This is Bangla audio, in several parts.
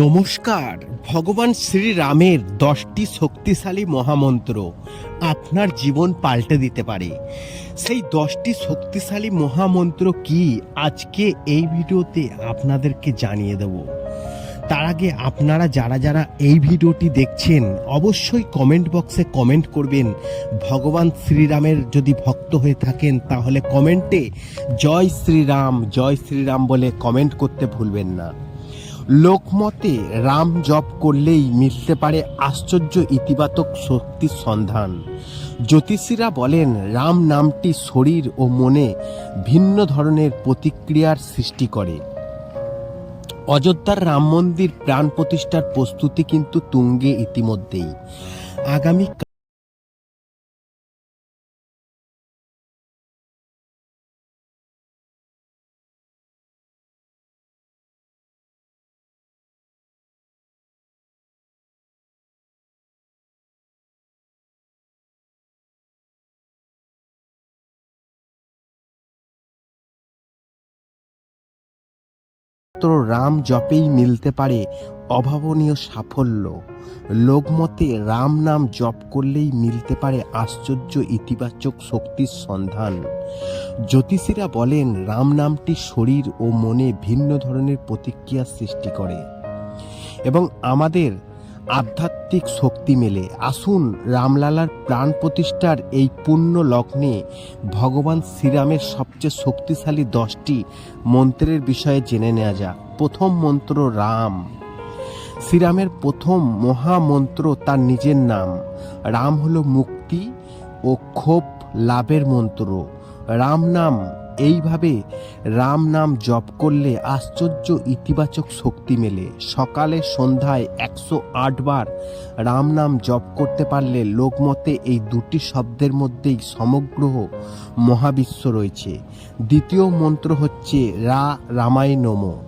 নমস্কার, ভগবান শ্রীরামের দশটি শক্তিশালী মহামন্ত্র আপনার জীবন পাল্টে দিতে পারে। সেই দশটি শক্তিশালী মহামন্ত্র কি আজকে এই ভিডিওতে আপনাদেরকে জানিয়ে দেব। তার আগে আপনারা যারা যারা এই ভিডিওটি দেখছেন, অবশ্যই কমেন্ট বক্সে কমেন্ট করবেন, ভগবান শ্রীরামের যদি ভক্ত হয়ে থাকেন, তাহলে কমেন্টে জয় শ্রীরাম জয় শ্রীরাম বলে কমেন্ট করতে ভুলবেন না। লোকমতে রাম জপ করলেই মিলতে পারে আশ্চর্য ইতিবাচক শক্তির সন্ধান। জ্যোতিষীরা বলেন, রাম নামটি শরীর ও মনে ভিন্ন ধরনের প্রতিক্রিয়ার সৃষ্টি করে। অযোধ্যার রাম মন্দির প্রাণ প্রতিষ্ঠার প্রস্তুতি কিন্তু তুঙ্গে ইতিমধ্যেই। আগামী মাত্র রাম জপেই মিলতে পারে অভাবনীয় সাফল্য। লোকমতে রাম নাম জপ করলেই মিলতে পারে আশ্চর্য ইতিবাচক শক্তির সন্ধান। জ্যোতিষীরা বলেন, রাম নামটি শরীর ও মনে ভিন্ন ধরনের প্রতিক্রিয়া সৃষ্টি করে। এবং আমাদের আধ্যাত্মিক শক্তি মেলে। আসুন রামলালার প্রাণ প্রতিষ্ঠার এই পুণ্য লগ্নে ভগবান শ্রীরামের সবচেয়ে শক্তিশালী দশটি মন্ত্রের বিষয়ে জেনে নেওয়া যাক। প্রথম মন্ত্র রাম। শ্রীরামের প্রথম মহামন্ত্র তার নিজের নাম। রাম হলো মুক্তি ও ক্ষোভ লাভের মন্ত্র। রাম নাম এইভাবে রাম নাম জপ করলে আশ্চর্য ইতিবাচক শক্তি মেলে। সকালে সন্ধ্যায় একশো আট বার রাম নাম জপ করতে পারলে লোকমতে এই দুটি শব্দের মধ্যেই সমগ্র মহাবিশ্ব রয়েছে। দ্বিতীয় মন্ত্র হচ্ছে রা রামায় নমঃ।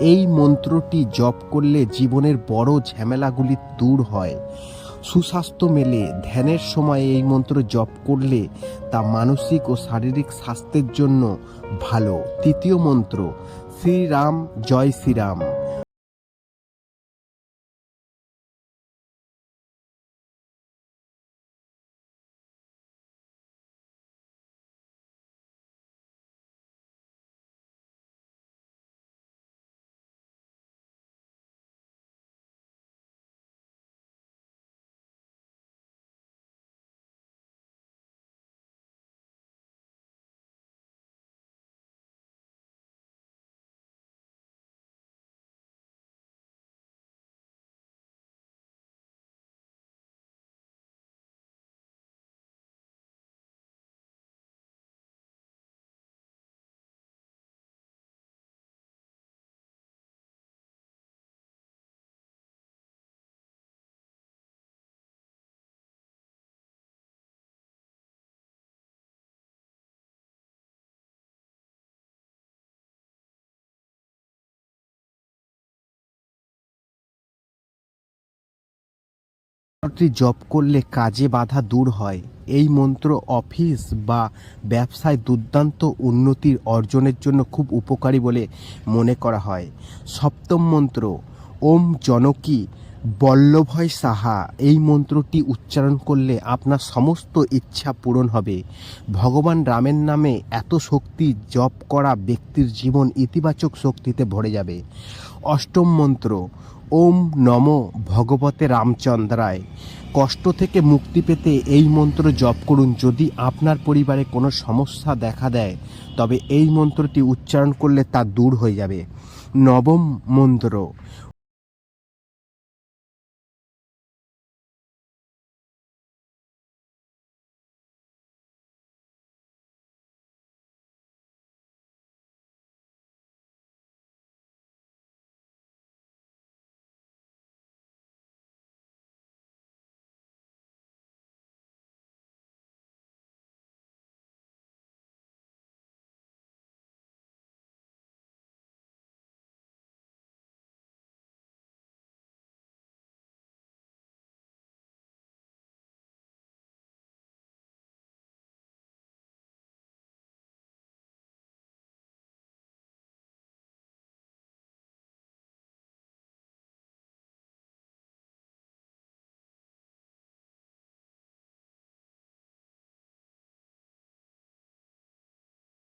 এই মন্ত্রটি জপ করলে জীবনের বড় ঝামেলাগুলি দূর হয়। সুস্বাস্থ্য মেলে, ধ্যানের সময় এই মন্ত্র জপ করলে তা মানসিক ও শারীরিক স্বাস্থ্যের জন্য ভালো। তৃতীয় মন্ত্র, শ্রীরাম, জয় শ্রীরাম। মন্ত্রটি জপ করলে কাজে বাধা দূর হয়। এই মন্ত্র অফিস বা ব্যবসায় দুর্দান্ত উন্নতির অর্জনের জন্য খুব উপকারী বলে মনে করা হয়। সপ্তম মন্ত্র, ওম জনকী বল্লভয় সাহা। এই মন্ত্রটি উচ্চারণ করলে আপনার সমস্ত ইচ্ছা পূরণ হবে। ভগবান রামের নামে এত শক্তি জপ করা ব্যক্তির জীবন ইতিবাচক শক্তিতে ভরে যাবে। অষ্টম মন্ত্র ওম নম ভগবতে রামচন্দ্রায়। কষ্ট থেকে মুক্তি পেতে এই মন্ত্র জপ করুন। যদি আপনার পরিবারে কোনো সমস্যা দেখা দেয়, তবে এই মন্ত্রটি উচ্চারণ করলে তা দূর হয়ে যাবে। নবম মন্ত্র